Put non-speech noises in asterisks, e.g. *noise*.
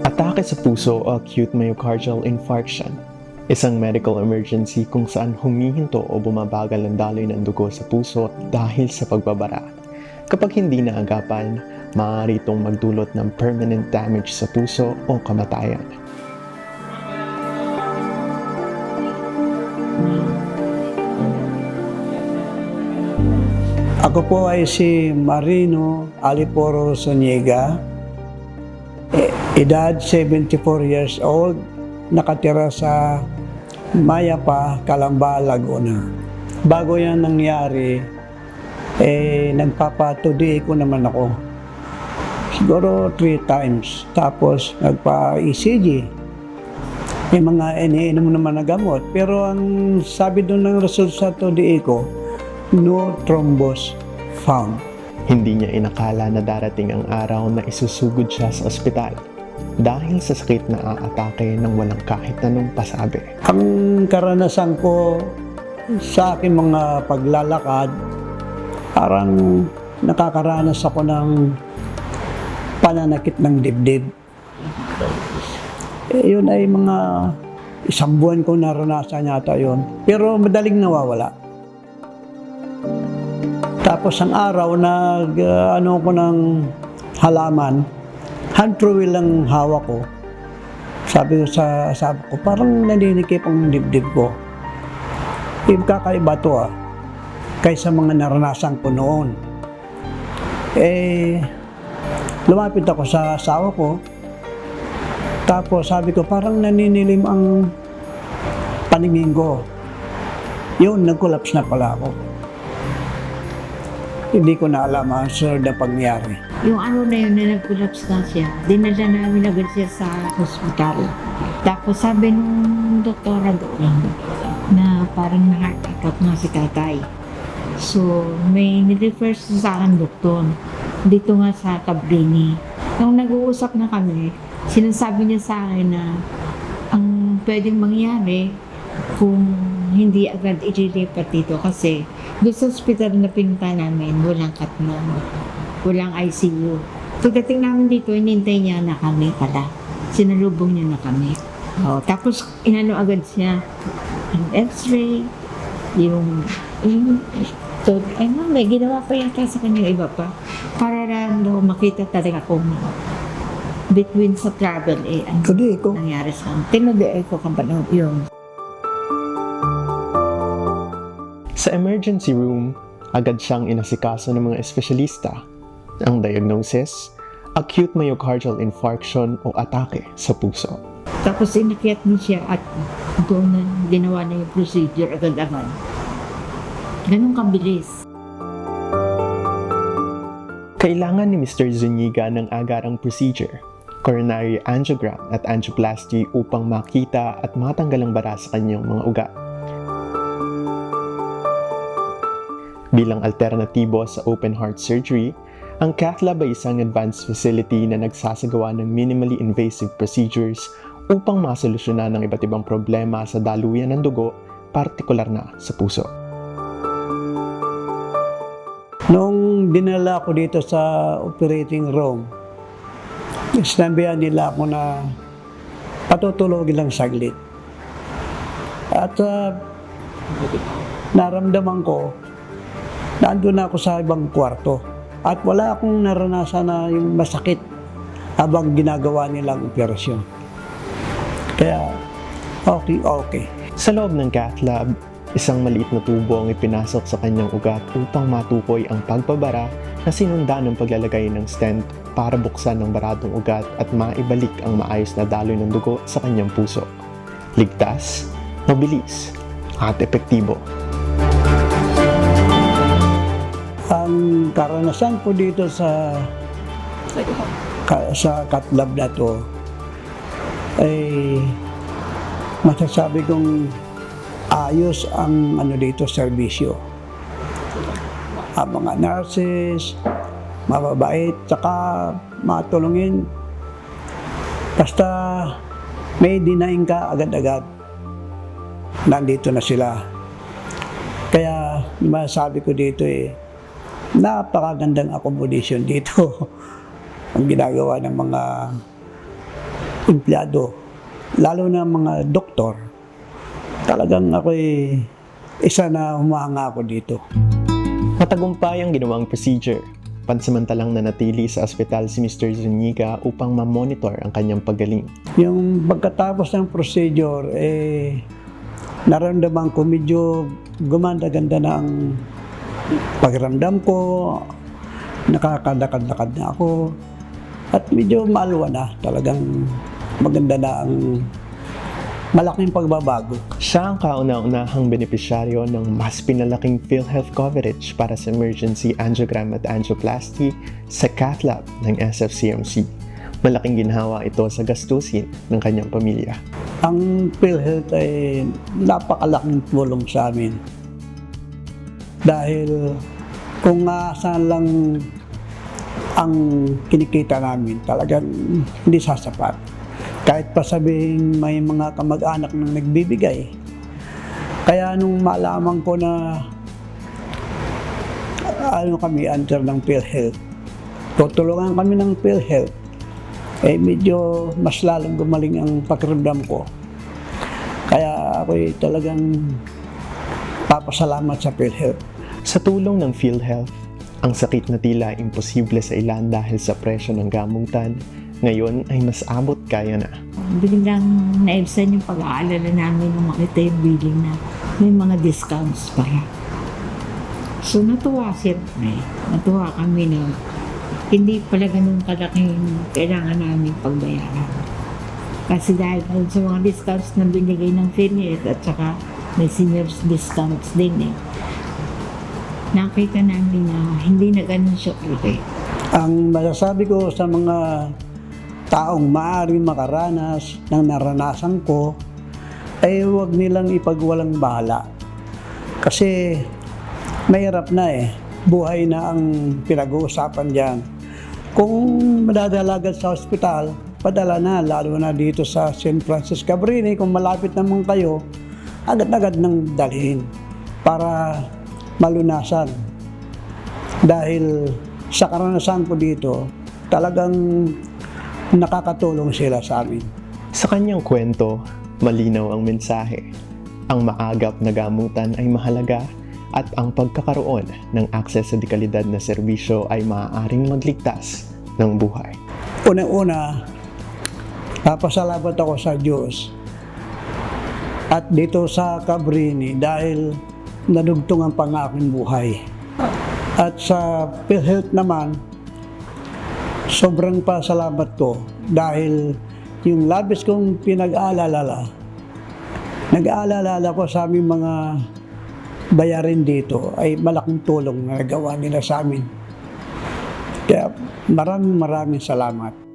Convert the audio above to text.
Atake sa puso o acute myocardial infarction. Isang medical emergency kung saan humihinto o bumabagal ang daloy ng dugo sa puso dahil sa pagbabara. Kapag hindi naagapan, maaari itong magdulot ng permanent damage sa puso o kamatayan. Ako po ay si Marino Aliporo Soniega, edad 74 years old, nakatira sa Mayapa, Calamba, Laguna. Bago yan nangyari, eh, nagpapatudi ko naman ako. Siguro three times. Tapos nagpa-ECG. May mga iniinom naman na gamot. Pero ang sabi doon ng result sa tudi ko, no thrombus found. Hindi niya inakala na darating ang araw na isusugod siya sa ospital dahil sa sakit na aatake ng walang kahit anong pasabi. Ang karanasan ko sa aking mga paglalakad, parang nakakaranas ako ng pananakit ng dibdib. Eh, yun ay mga isang buwan ko naranasan yata yun. Pero madaling nawawala. Tapos ang araw, nag, uh, ano ko ng halaman, hand trowel ang hawak ko. Sabi ko sa sabi ko, parang naninikip ang dibdib ko. Eh, kakaiba to ah. Kaysa mga naranasan ko noon. Eh, lumapit ako sa asawa ko. Tapos sabi ko, parang naninilim ang paningin ko. Yun, nag-collapse na pala ako. Hindi ko na alam ang sir na pangyari. Yung ano na yun, na nag-collapse na siya, dinala namin agad siya sa hospital. Tapos sabi nung doktora doon na parang nakakakap na si tatay. So, may nirefer sa akin doktor dito nga sa Cabrini. Nung nag-uusap na kami, sinasabi niya sa akin na ang pwedeng mangyari kung hindi agad ililipat dito kasi doon sa hospital na pinunta namin, walang katnan, walang ICU. Pagdating namin dito, inintay niya na kami pala. Sinalubong niya na kami. Oh, tapos inano agad siya ang x-ray, yung, yung so, ano, may ginawa pa yata sa kanya iba pa. Para lang daw makita talaga kung between sa travel eh, ano Kundi ko, nangyari sa akin. Tinabi ko kapanood yung Sa emergency room, agad siyang inasikaso ng mga espesyalista. Ang diagnosis, acute myocardial infarction o atake sa puso. Tapos inakyat niya siya at doon na ginawa na yung procedure agad-agad. Ganun kabilis. Kailangan ni Mr. Zuniga ng agarang procedure, coronary angiogram at angioplasty upang makita at matanggal ang bara sa kanyang mga ugat. Bilang alternatibo sa open heart surgery, ang cath lab ay isang advanced facility na nagsasagawa ng minimally invasive procedures upang masolusyonan ang iba't ibang problema sa daluyan ng dugo, partikular na sa puso. Nung dinala ko dito sa operating room, sinabihan nila ako na patutulogin lang saglit. At uh, naramdaman ko, nandun na ako sa ibang kwarto. At wala akong naranasan na yung masakit habang ginagawa nilang operasyon. Kaya, okay, okay. Sa loob ng cath lab, isang maliit na tubo ang ipinasok sa kanyang ugat upang matukoy ang pagbabara na sinundan ng paglalagay ng stent para buksan ang baradong ugat at maibalik ang maayos na daloy ng dugo sa kanyang puso. Ligtas, mabilis, at epektibo. Karanasan ko dito sa ka, sa katlab na to ay masasabi kong ayos ang ano dito serbisyo. Ang mga nurses, mababait, tsaka matulungin. Basta may dinaing ka agad-agad. Nandito na sila. Kaya masasabi ko dito eh, napakagandang accommodation dito. *laughs* ang ginagawa ng mga empleyado, lalo na mga doktor, talagang ako'y isa na humanga ako dito. Matagumpay ang ginawang procedure. Pansamantalang nanatili sa ospital si Mr. Zuniga upang ma-monitor ang kanyang paggaling. Yung pagkatapos ng procedure, eh, naramdaman ko medyo gumanda-ganda na ang pakiramdam ko, nakakadakad-lakad na ako, at medyo maalwa na, talagang maganda na ang malaking pagbabago. Siya ang kauna-unahang benepisyaryo ng mas pinalaking PhilHealth coverage para sa emergency angiogram at angioplasty sa cath lab ng SFCMC. Malaking ginhawa ito sa gastusin ng kanyang pamilya. Ang PhilHealth ay napakalaking tulong sa amin. Dahil kung nga saan lang ang kinikita namin, talagang hindi sasapat. Kahit pa sabihin may mga kamag-anak na nagbibigay. Kaya nung malaman ko na ano kami under ng PhilHealth, tutulungan kami ng PhilHealth, eh medyo mas lalong gumaling ang pakiramdam ko. Kaya ako'y talagang papasalamat sa PhilHealth. Sa tulong ng PhilHealth, ang sakit na tila imposible sa ilan dahil sa presyo ng gamutan, ngayon ay mas abot kaya na. Biglang naibsan yung pag-aalala namin nung makita yung billing na may mga discounts para. So natuwa siyempre. Natuwa kami na hindi pala ganun kalaking kailangan namin pagbayaran. Kasi dahil sa mga discounts na binigay ng Finnet at saka may seniors discounts din eh. Nakita namin na hindi na ganun siya okay. Ang masasabi ko sa mga taong maaaring makaranas ng naranasan ko ay huwag nilang ipagwalang bahala. Kasi mahirap na eh. Buhay na ang pinag-uusapan diyan. Kung madadalagan sa ospital, padala na, lalo na dito sa St. Francis Cabrini, kung malapit naman kayo, agad-agad nang dalhin para malunasan. Dahil sa karanasan ko dito, talagang nakakatulong sila sa amin. Sa kanyang kwento, malinaw ang mensahe. Ang maagap na gamutan ay mahalaga at ang pagkakaroon ng akses sa dekalidad na serbisyo ay maaaring magligtas ng buhay. Una-una, papasalamat ako sa Diyos at dito sa Cabrini dahil nadugtungan pa nga aking buhay. At sa PhilHealth naman, sobrang pasalamat ko dahil yung labis kong pinag-aalala, nag-aalala ko sa aming mga bayarin dito ay malaking tulong na nagawa nila sa amin. Kaya maraming maraming salamat.